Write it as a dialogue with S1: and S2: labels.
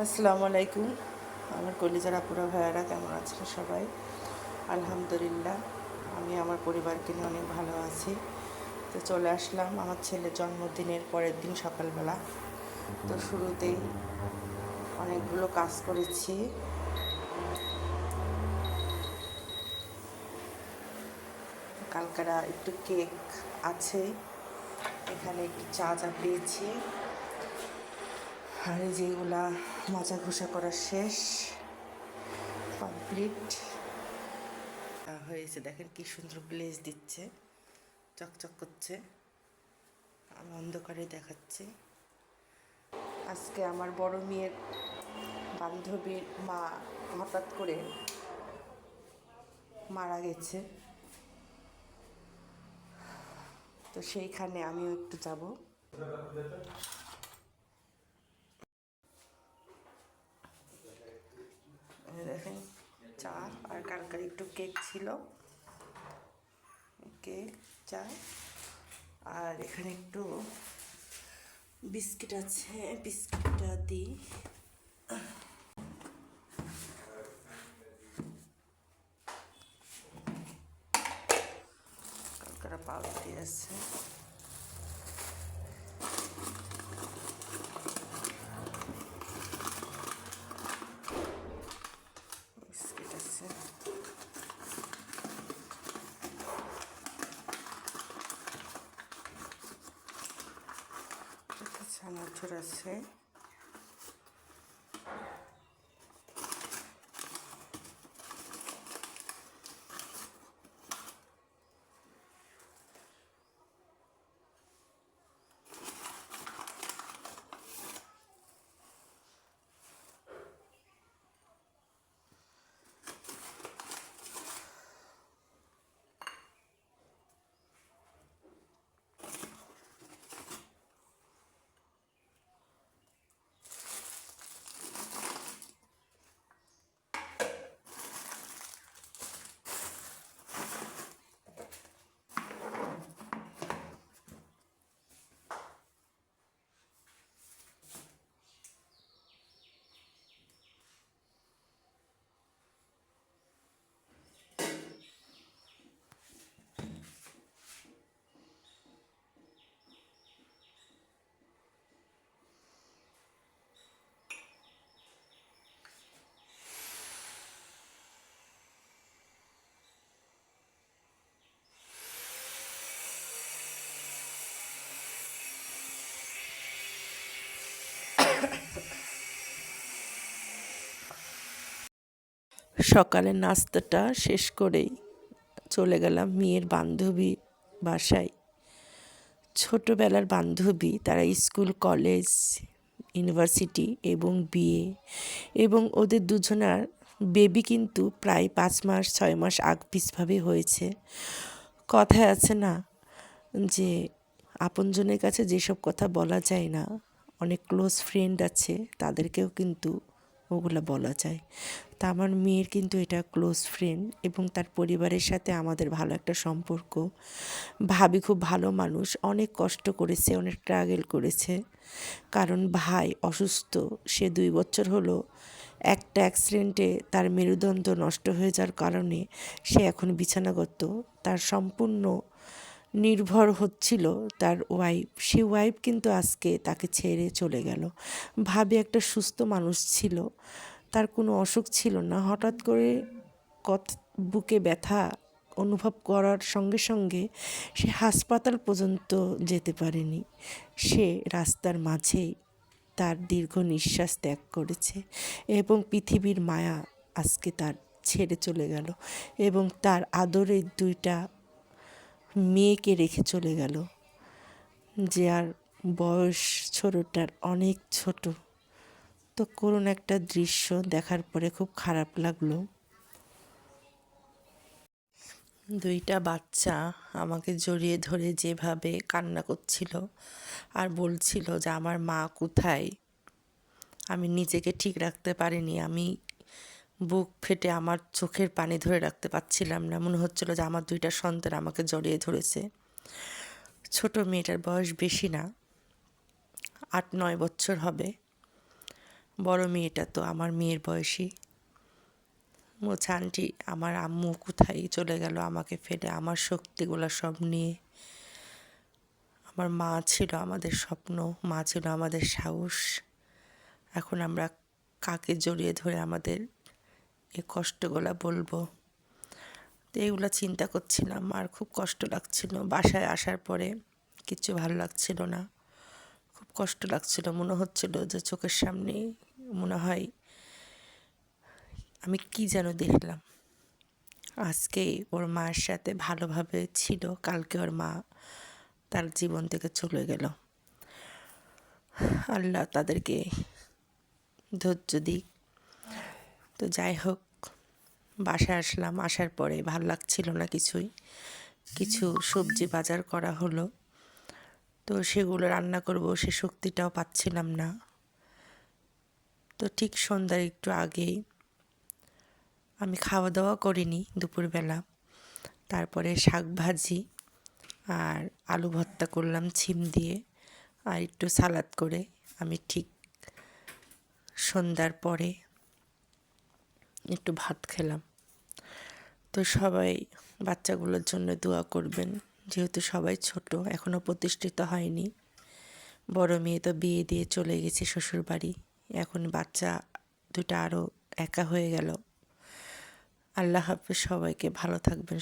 S1: আসসালামু আলাইকুম। আমার কলিজার আপুরা ভাইয়ারা, কেমন আছেন সবাই? আলহামদুলিল্লাহ, আমি আমার পরিবারকে নিয়ে অনেক ভালো আছি। তো চলে আসলাম আমার ছেলের জন্মদিনের পরের দিন সকালবেলা। তো শুরুতেই অনেকগুলো কাজ করেছি। কালকারা একটু কেক আছে। এখানে একটু চা চা পেয়েছি। আর যেগুলা মাজা ঘষা করা শেষ কমপ্লিট হয়েছে, দেখেন কি সুন্দর ব্লেজ দিচ্ছে, চকচক করছে, আমি অন্ধকারে দেখাচ্ছি। আজকে আমার বড় মেয়ের বান্ধবীর মা হঠাৎ করে মারা গেছে। তো সেইখানে আমিও একটু যাব এই দেখেন চা আর কালকার একটু কেক ছিল। কেক চা আর এখানে একটু বিস্কিট আছে, বিস্কিটটা দিই কালকারা পাউরুটি আছে বিস্কিট আছে চানাচুর আছে। সকালের নাস্তাটা শেষ করেই চলে গেলাম মেয়ের বান্ধবী বাসায়। ছোটোবেলার বান্ধবী, তারা স্কুল, কলেজ, ইউনিভার্সিটি এবং বিয়ে এবং ওদের দুজনার বেবি কিন্তু প্রায় পাঁচ মাস, ছয় মাস আগ পিছভাবে হয়েছে। কথায় আছে না যে, আপনজনের কাছে যেসব কথা বলা যায় না, অনেক ক্লোজ ফ্রেন্ড আছে, তাদেরকেও কিন্তু ওগুলো বলা যায়। তা আমার মেয়ের কিন্তু এটা ক্লোজ ফ্রেন্ড এবং তার পরিবারের সাথে আমাদের ভালো একটা সম্পর্ক। ভাবি খুব ভালো মানুষ, অনেক কষ্ট করেছে, অনেক ট্রাগেল করেছে। কারণ ভাই অসুস্থ, সে দুই বছর হলো, একটা অ্যাক্সিডেন্টে তার মেরুদণ্ড নষ্ট হয়ে যাওয়ার কারণে সে এখন বিছানাগত। তার সম্পূর্ণ নির্ভর হচ্ছিল তার ওয়াইফ সে ওয়াইফ কিন্তু আজকে তাকে ছেড়ে চলে গেল। ভাবে একটা সুস্থ মানুষ ছিল। তার কোনো অসুখ ছিল না। হঠাৎ করে কত বুকে ব্যথা অনুভব করার সঙ্গে সঙ্গে সে হাসপাতাল পর্যন্ত যেতে পারেনি। সে রাস্তার মাঝেই তার দীর্ঘ নিঃশ্বাস ত্যাগ করেছে এবং পৃথিবীর মায়া আজকে তার ছেড়ে চলে গেল এবং তার আদরের দুইটা মেয়েকে রেখে চলে গেল, যে আর বয়স ছোটোটার অনেক ছোট। তো করুণ একটা দৃশ্য দেখার পরে খুব খারাপ লাগল। দুইটা বাচ্চা আমাকে জড়িয়ে ধরে যেভাবে কান্না করছিল আর বলছিল যে, আমার মা কোথায়? আমি নিজেকে ঠিক রাখতে পারিনি, আমি বুক ফেটে আমার চোখের পানি ধরে রাখতে পারছিলাম না। মনে হচ্ছিল যে আমার দুইটা সন্তান আমাকে জড়িয়ে ধরেছে। ছোট মেয়েটার বয়স বেশি না, আট নয় বছর হবে। বড় মেয়েটা তো আমার মেয়ের বয়সী। বলছে, আন্টি, আমার আম্মু কোথায়? চলে গেল আমাকে ফেলে। আমার শক্তিগুলো সব নিয়ে। আমার মা ছিল আমাদের স্বপ্ন, মা ছিল আমাদের সাহস। এখন আমরা কাকে জড়িয়ে ধরে আমাদের এই কষ্টগুলো বলব। তো এইগুলো চিন্তা করছিলাম, আর খুব কষ্ট লাগছিল। বাসায় আসার পরে কিচ্ছু ভালো লাগছিল না। খুব কষ্ট লাগছিল, মনে হচ্ছিল যে চোখের সামনে মনে হয় আমি কি যেন দেখলাম। আজকে ওর মায়ের সাথে ভালোভাবে ছিল, কালকে ওর মা তার জীবন থেকে চলে গেল। আল্লাহ তাদেরকে ধৈর্য দিক তো যাই হোক, বাসায় আসলাম, আসার পরে ভালো লাগছিল না কিছুই। কিছু সবজি বাজার করা হলো। তো সেগুলো রান্না করব, সে শক্তিটাও পাচ্ছিলাম না। তো ঠিক সন্ধ্যার একটু আগেই আমি খাওয়া দাওয়া করিনি দুপুরবেলা। তারপরে শাক ভাজি আর আলু ভর্তা করলাম ছিম দিয়ে আর একটু সালাদ করে। আমি ঠিক সন্ধ্যার পরে একটু ভাত খেলাম। তো সবাই বাচ্চাগুলোর জন্য দোয়া করবেন। যেহেতু সবাই ছোট এখনও প্রতিষ্ঠিত হয়নি। বড় মেয়ে তো বিয়ে দিয়ে চলে গেছে শ্বশুর বাড়ি এখন বাচ্চা দুটা আরও একা হয়ে গেল। আল্লাহ হাফিজ, সবাইকে ভালো থাকবেন।